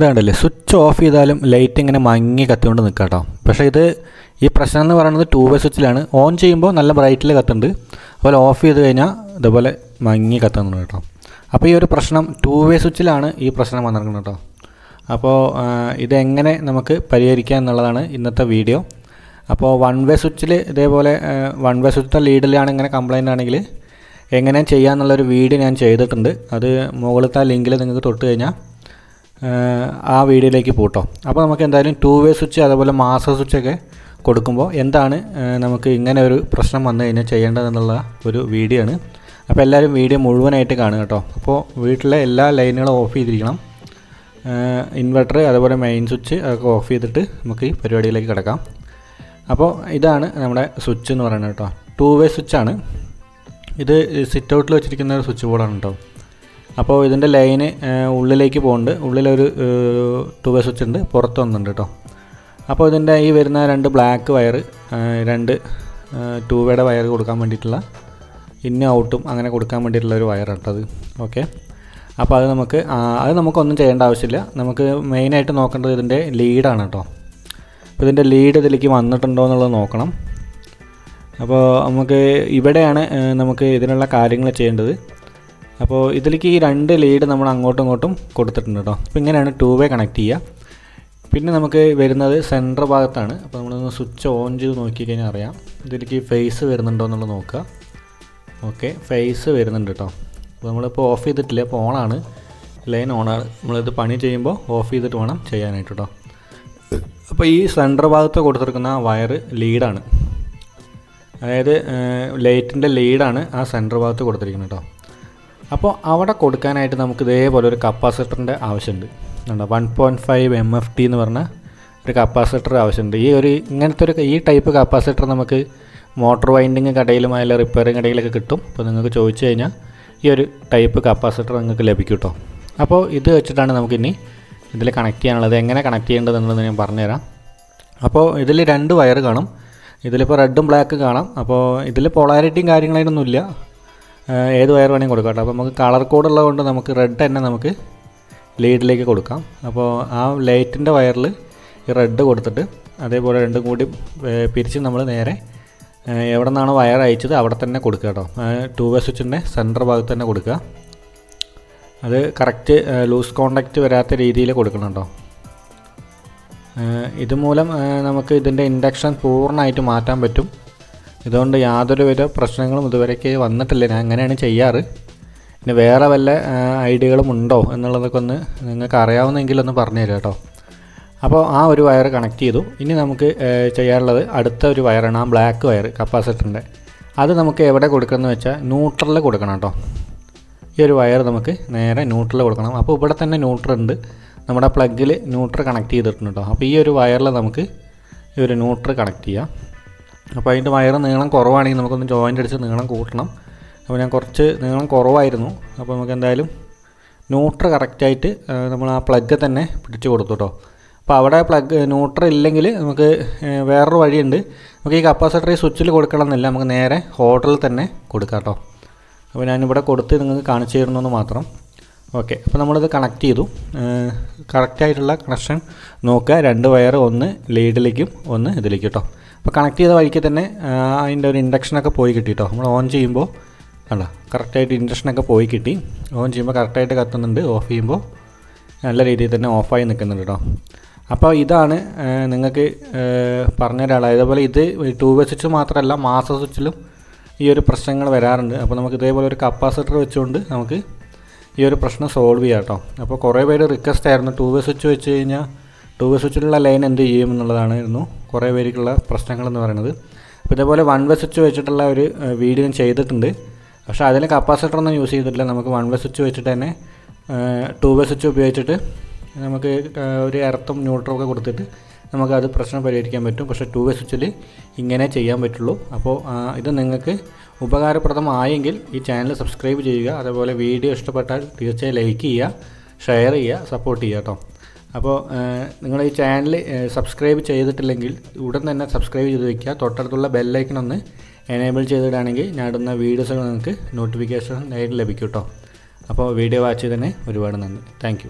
ഇതാണ്ടല്ലേ switch off ചെയ്താലും light ഇങ്ങനെ മങ്ങി കത്തിക്കൊണ്ട് നിൽക്കാം കേട്ടോ പക്ഷേ ഇത് ഈ പ്രശ്നം എന്ന് പറയുന്നത് ടൂ വേ സ്വിച്ചിലാണ് ഓൺ ചെയ്യുമ്പോൾ നല്ല ബ്രൈറ്റിൽ കത്തുന്നുണ്ട്. അതുപോലെ ഓഫ് ചെയ്ത് കഴിഞ്ഞാൽ ഇതുപോലെ മങ്ങി കത്തുന്നുണ്ട് കേട്ടോ. അപ്പോൾ ഈ ഒരു പ്രശ്നം ടൂ വേ സ്വിച്ചിലാണ് ഈ പ്രശ്നം വന്നിരിക്കുന്നത് കേട്ടോ. അപ്പോൾ ഇതെങ്ങനെ നമുക്ക് പരിഹരിക്കാം എന്നുള്ളതാണ് ഇന്നത്തെ വീഡിയോ അപ്പോൾ വൺ വേ സ്വിച്ചിൽ ഇതേപോലെ വൺ വേ സ്വിച്ചിന്റെ ലീഡിലാണ് ഇങ്ങനെ കംപ്ലൈന്റ് ആണെങ്കിൽ എങ്ങനെ ചെയ്യാമെന്നുള്ളൊരു വീഡിയോ ഞാൻ ചെയ്തിട്ടുണ്ട്. അത് മുകളിലത്തെ ലിങ്കിൽ നിങ്ങൾക്ക് തൊട്ട് കഴിഞ്ഞാൽ ആ വീഡിയോയിലേക്ക് പോട്ടോ. അപ്പോൾ നമുക്ക് എന്തായാലും ടു വേ സ്വിച്ച് അതുപോലെ മാസ്റ്റർ സ്വിച്ചൊക്കെ കൊടുക്കുമ്പോൾ എന്താണ് നമുക്ക് ഇങ്ങനെ ഒരു പ്രശ്നം വന്നു കഴിഞ്ഞാൽ ചെയ്യേണ്ടതെന്നുള്ള ഒരു വീഡിയോ ആണ്. അപ്പോൾ എല്ലാവരും വീഡിയോ മുഴുവനായിട്ട് കാണുക കേട്ടോ. അപ്പോൾ വീട്ടിലെ എല്ലാ ലൈനുകളും ഓഫ് ചെയ്തിരിക്കണം. ഇൻവെർട്ടർ അതുപോലെ മെയിൻ സ്വിച്ച് അതൊക്കെ ഓഫ് ചെയ്തിട്ട് നമുക്ക് ഈ പരിപാടിയിലേക്ക് കിടക്കാം. അപ്പോൾ ഇതാണ് നമ്മുടെ സ്വിച്ച് എന്ന് പറയുന്നത് കേട്ടോ. ടു വേ സ്വിച്ചാണ് ഇത് സിറ്റ് ഔട്ടിൽ വെച്ചിരിക്കുന്ന ഒരു സ്വിച്ച് ബോർഡാണ് കേട്ടോ. അപ്പോൾ ഇതിന്റെ ലൈന് ഉള്ളിലേക്ക് പോകുന്നുണ്ട് ഉള്ളിലൊരു ടൂ വേ സ്വിച്ച് ഉണ്ട്. പുറത്ത് വന്നിട്ടുണ്ട് കേട്ടോ അപ്പോൾ ഇതിന്റെ ഈ വരുന്ന രണ്ട് ബ്ലാക്ക് വയർ രണ്ട് ടൂ വേയുടെ വയർ കൊടുക്കാൻ വേണ്ടിയിട്ടുള്ള ഇന്നും ഔട്ടും അങ്ങനെ കൊടുക്കാൻ വേണ്ടിയിട്ടുള്ള ഒരു വയർ കേട്ടത് ഓക്കെ അപ്പോൾ അത് നമുക്ക് അത് നമുക്കൊന്നും ചെയ്യേണ്ട ആവശ്യമില്ല. നമുക്ക് മെയിനായിട്ട് നോക്കേണ്ടത് ഇതിന്റെ ലീഡാണ് കേട്ടോ അപ്പോൾ ഇതിന്റെ ലീഡ് ഇതിലേക്ക് വന്നിട്ടുണ്ടോ എന്നുള്ളത് നോക്കണം. അപ്പോൾ നമുക്ക് ഇവിടെയാണ് നമുക്ക് ഇതിനുള്ള കാര്യങ്ങൾ ചെയ്യേണ്ടത്. അപ്പോൾ ഇതിലേക്ക് ഈ രണ്ട് ലീഡ് നമ്മൾ അങ്ങോട്ടും ഇങ്ങോട്ടും കൊടുത്തിട്ടുണ്ട് കേട്ടോ. അപ്പോൾ ഇങ്ങനെയാണ് ടൂ വേ കണക്ട് ചെയ്യുക. പിന്നെ നമുക്ക് വരുന്നത് സെന്റർ ഭാഗത്താണ്. അപ്പോൾ നമ്മളൊന്ന് സ്വിച്ച് ഓൺ ചെയ്ത് നോക്കിക്കഴിഞ്ഞാൽ അറിയാം. ഇതിലേക്ക് ഫേസ് വരുന്നുണ്ടോ എന്നുള്ളത് നോക്കുക. ഓക്കെ ഫേസ് വരുന്നുണ്ട് കേട്ടോ. അപ്പോൾ നമ്മളിപ്പോൾ ഓഫ് ചെയ്തിട്ടില്ല അപ്പോൾ ഓണാണ് ലൈൻ ഓണാണ് നമ്മളിത് പണി ചെയ്യുമ്പോൾ ഓഫ് ചെയ്തിട്ട് വേണം ചെയ്യാനായിട്ട് കേട്ടോ. അപ്പോൾ ഈ സെന്റർ ഭാഗത്ത് കൊടുത്തിരിക്കുന്ന വയർ ലീഡാണ് അതായത് ലൈറ്റിന്റെ ലീഡാണ് ആ സെന്റർ ഭാഗത്ത് കൊടുത്തിരിക്കുന്നത് കേട്ടോ. അപ്പോൾ അവിടെ കൊടുക്കാനായിട്ട് നമുക്ക് ഇതേപോലെ ഒരു കപ്പാസിറ്ററിന്റെ ആവശ്യമുണ്ട്. ഉണ്ടോ one point five M F D എന്ന് പറഞ്ഞ ഒരു കപ്പാസിറ്റർ ആവശ്യമുണ്ട്. ഈ ഒരു ഇങ്ങനത്തെ ഒരു ഈ ടൈപ്പ് കപ്പാസിറ്റർ നമുക്ക് മോട്ടോർ വൈൻഡിങ് കടയിലും അതിൽ റിപ്പയറിങ് കടയിലൊക്കെ കിട്ടും. അപ്പോൾ നിങ്ങൾക്ക് ചോദിച്ചു കഴിഞ്ഞാൽ ഈ ഒരു ടൈപ്പ് കപ്പാസിറ്റർ നിങ്ങൾക്ക് ലഭിക്കും കേട്ടോ. അപ്പോൾ ഇത് വെച്ചിട്ടാണ് നമുക്കിനി ഇതിൽ കണക്ട് ചെയ്യാനുള്ളത്. എങ്ങനെ കണക്ട് ചെയ്യേണ്ടത് എന്നുള്ളത് ഞാൻ പറഞ്ഞുതരാം. അപ്പോൾ ഇതിൽ രണ്ട് വയർ കാണും. ഇതിലിപ്പോൾ റെഡും ബ്ലാക്ക് കാണാം. അപ്പോൾ ഇതിൽ പൊളാരിറ്റിയും കാര്യങ്ങളൊന്നും ഏഹ് ഏത് വയർ വേണമെങ്കിൽ കൊടുക്കാം കേട്ടോ. അപ്പോൾ നമുക്ക് കളർ കോഡ് ഉള്ളതുകൊണ്ട് നമുക്ക് റെഡ് തന്നെ നമുക്ക് ലീഡിലേക്ക് കൊടുക്കാം. അപ്പോൾ ആ ലൈറ്റിന്റെ വയറിൽ ഈ റെഡ് കൊടുത്തിട്ട് അതേപോലെ രണ്ടും കൂടി പിരിച്ച് നമ്മൾ നേരെ എവിടെ നിന്നാണ് വയർ അയച്ചത് അവിടെ തന്നെ കൊടുക്കുക കേട്ടോ. ടു വേ സ്വിച്ചിന്റെ സെന്റർ ഭാഗത്ത് തന്നെ കൊടുക്കുക. അത് കറക്റ്റ് ലൂസ് കോണ്ടാക്റ്റ് വരാത്ത രീതിയിൽ കൊടുക്കണം കേട്ടോ. ഇതുമൂലം നമുക്ക് ഇതിന്റെ ഇൻഡക്ഷൻ പൂർണമായിട്ട് മാറ്റാൻ പറ്റും. ഇതുകൊണ്ട് യാതൊരു യാതൊരുവിധ പ്രശ്നങ്ങളും ഇതുവരേക്ക് വന്നിട്ടില്ല. ഞാൻ അങ്ങനെയാണ് ചെയ്യാറ്. പിന്നെ വേറെ വല്ല ഐഡിയകളും ഉണ്ടോ എന്നുള്ളതൊക്കെ ഒന്ന് നിങ്ങൾക്ക് അറിയാവുന്നെങ്കിൽ ഒന്ന് പറഞ്ഞു തരാം കേട്ടോ. അപ്പോൾ ആ ഒരു വയർ കണക്ട് ചെയ്തു. ഇനി നമുക്ക് ചെയ്യാനുള്ളത് അടുത്ത ഒരു വയറാണ് ആ ബ്ലാക്ക് വയർ കപ്പാസിറ്ററിന്റെ അത് നമുക്ക് എവിടെ കൊടുക്കണമെന്ന് വെച്ചാൽ ന്യൂട്രലിൽ കൊടുക്കണം കേട്ടോ. ഈ ഒരു വയർ നമുക്ക് നേരെ ന്യൂട്രലിൽ കൊടുക്കണം. അപ്പോൾ ഇവിടെ തന്നെ ന്യൂട്രൽ ഉണ്ട്. നമ്മുടെ പ്ലഗിൽ ന്യൂട്രൽ കണക്ട് ചെയ്തിട്ടുണ്ട് കേട്ടോ. അപ്പോൾ ഈ ഒരു വയറിൽ നമുക്ക് ഈ ഒരു ന്യൂട്രൽ കണക്ട് ചെയ്യാം. അപ്പോൾ അതിന്റെ വയറ് നീളം കുറവാണെങ്കിൽ നമുക്കൊന്ന് ജോയിന്റ് അടിച്ച് നീളം കൂട്ടണം. അപ്പോൾ ഞാൻ കുറച്ച് നീളം കുറവായിരുന്നു. അപ്പോൾ നമുക്ക് എന്തായാലും ന്യൂട്രൽ കറക്റ്റായിട്ട് നമ്മൾ ആ പ്ലഗ് തന്നെ പിടിച്ച് കൊടുത്തു കേട്ടോ അപ്പോൾ അവിടെ പ്ലഗ് ന്യൂട്രൽ ഇല്ലെങ്കിൽ നമുക്ക് വേറൊരു വഴിയുണ്ട്. നമുക്ക് ഈ കപ്പാസിറ്ററി ഈ സ്വിച്ചിൽ കൊടുക്കണമെന്നില്ല. നമുക്ക് നേരെ ഹോട്ടലിൽ തന്നെ കൊടുക്കാം കേട്ടോ അപ്പോൾ ഞാനിവിടെ കൊടുത്ത് നിങ്ങൾക്ക് കാണിച്ചു തരുന്നെന്ന് മാത്രം. ഓക്കെ. അപ്പോൾ നമ്മളിത് കണക്ട് ചെയ്തു. കറക്റ്റായിട്ടുള്ള കണക്ഷൻ നോക്കുക. രണ്ട് വയർ ഒന്ന് ലീഡിലേക്കും ഒന്ന് ഇതിലേക്കും കേട്ടോ അപ്പോൾ കണക്ട് ചെയ്ത വഴിക്ക് തന്നെ അതിന്റെ ഒരു ഇൻഡക്ഷനൊക്കെ പോയി കിട്ടി കേട്ടോ നമ്മൾ ഓൺ ചെയ്യുമ്പോൾ അല്ല കറക്റ്റായിട്ട് ഇൻഡക്ഷനൊക്കെ പോയി കിട്ടി. ഓൺ ചെയ്യുമ്പോൾ കറക്റ്റായിട്ട് കത്തുന്നുണ്ട് ഓഫ് ചെയ്യുമ്പോൾ നല്ല രീതിയിൽ തന്നെ ഓഫായി നിൽക്കുന്നുണ്ട് കേട്ടോ അപ്പോൾ ഇതാണ് നിങ്ങൾക്ക് പറഞ്ഞ ഒരാൾ അതേപോലെ ഇത് ടൂ വേ സ്വിച്ച് മാത്രമല്ല മാസ സ്വിച്ചിലും ഈ ഒരു പ്രശ്നങ്ങൾ വരാറുണ്ട്. അപ്പോൾ നമുക്ക് ഇതേപോലെ ഒരു കപ്പാസിറ്റർ വെച്ചുകൊണ്ട് നമുക്ക് ഈ ഒരു പ്രശ്നം സോൾവ് ചെയ്യാം കേട്ടോ അപ്പോൾ കുറേ പേര് റിക്വസ്റ്റ് ആയിരുന്നു ടൂ വേ സ്വിച്ച് വെച്ച് കഴിഞ്ഞാൽ ടൂ വേ സ്വിച്ചിലുള്ള ലൈൻ എന്ത് ചെയ്യും എന്നുള്ളതായിരുന്നു കുറേ പേർക്കുള്ള പ്രശ്നങ്ങൾ എന്ന് പറയുന്നത്. അപ്പോൾ ഇതേപോലെ വൺ വേ സ്വിച്ച് വെച്ചിട്ടുള്ള ഒരു വീഡിയോ ചെയ്തിട്ടുണ്ട്. പക്ഷേ അതിൽ കപ്പാസിറ്റർ ഒന്നും യൂസ് ചെയ്തിട്ടില്ല. നമുക്ക് വൺ വേ സ്വിച്ച് വെച്ചിട്ട് തന്നെ ടു വേ സ്വിച്ച് ഉപയോഗിച്ചിട്ട് നമുക്ക് ഒരു എർത്തും ന്യൂട്രും ഒക്കെ കൊടുത്തിട്ട് നമുക്കത് പ്രശ്നം പരിഹരിക്കാൻ പറ്റും. പക്ഷേ ടു വേ സ്വിച്ചിൽ ഇങ്ങനെ ചെയ്യാൻ പറ്റുള്ളൂ. അപ്പോൾ ഇത് നിങ്ങൾക്ക് ഉപകാരപ്രദമായെങ്കിൽ ഈ ചാനൽ സബ്സ്ക്രൈബ് ചെയ്യുക. അതേപോലെ വീഡിയോ ഇഷ്ടപ്പെട്ടാൽ തീർച്ചയായും ലൈക്ക് ചെയ്യുക ഷെയർ ചെയ്യുക സപ്പോർട്ട് ചെയ്യുക കേട്ടോ. അപ്പോൾ നിങ്ങൾ ഈ ചാനൽ സബ്സ്ക്രൈബ് ചെയ്തിട്ടില്ലെങ്കിൽ ഉടൻ തന്നെ സബ്സ്ക്രൈബ് ചെയ്ത് വയ്ക്കുക തൊട്ടടുത്തുള്ള ബെല്ലൈക്കൺ ഒന്ന് എനേബിൾ ചെയ്തിടുകയാണെങ്കിൽ ഞാൻ ഇടുന്ന വീഡിയോസുകൾ നിങ്ങൾക്ക് നോട്ടിഫിക്കേഷൻ നേരിട്ട് ലഭിക്കും കേട്ടോ. അപ്പോൾ വീഡിയോ വാച്ച് ചെയ്തതിന് ഒരുപാട് നന്ദി. താങ്ക്